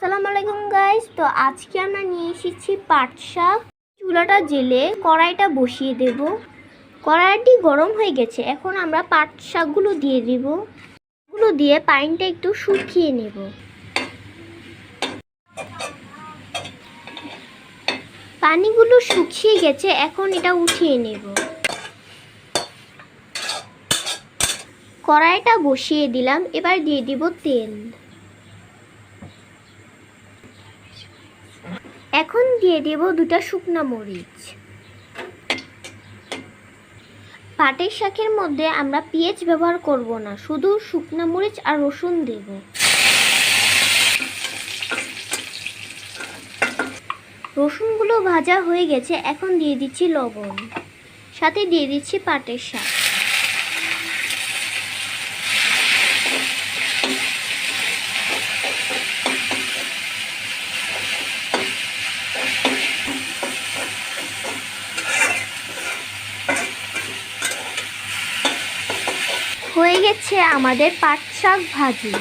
সালাম আলাইকুম গাইস তো আজকে আমরা নিয়ে এসেছি পাট শাক চুলাটা জেলে কড়াইটা বসিয়ে দেব। কড়াইটি গরম হয়ে গেছে। এখন আমরা পাট শাকগুলো দিয়ে দেব। গুলো দিয়ে পানিটা একটু শুকিয়ে নেব। পানিগুলো শুকিয়ে গেছে। এখন এটা উঠিয়ে নেব। কড়াইটা বসিয়ে দিলাম। এবার দিয়ে দিব তেল। এখন দিয়ে দেব দুটা শুকনা মরিচ। পাটের শাকের মধ্যে আমরা পেঁয়াজ ব্যবহার করব না, শুধু শুকনো মরিচ আর রসুন দেব। রসুনগুলো ভাজা হয়ে গেছে, এখন দিয়ে দিচ্ছি লবণ। সাথে দিয়ে দিচ্ছি পাটের শাক। হয়ে গেছে আমাদের পাট শাক ভাজি।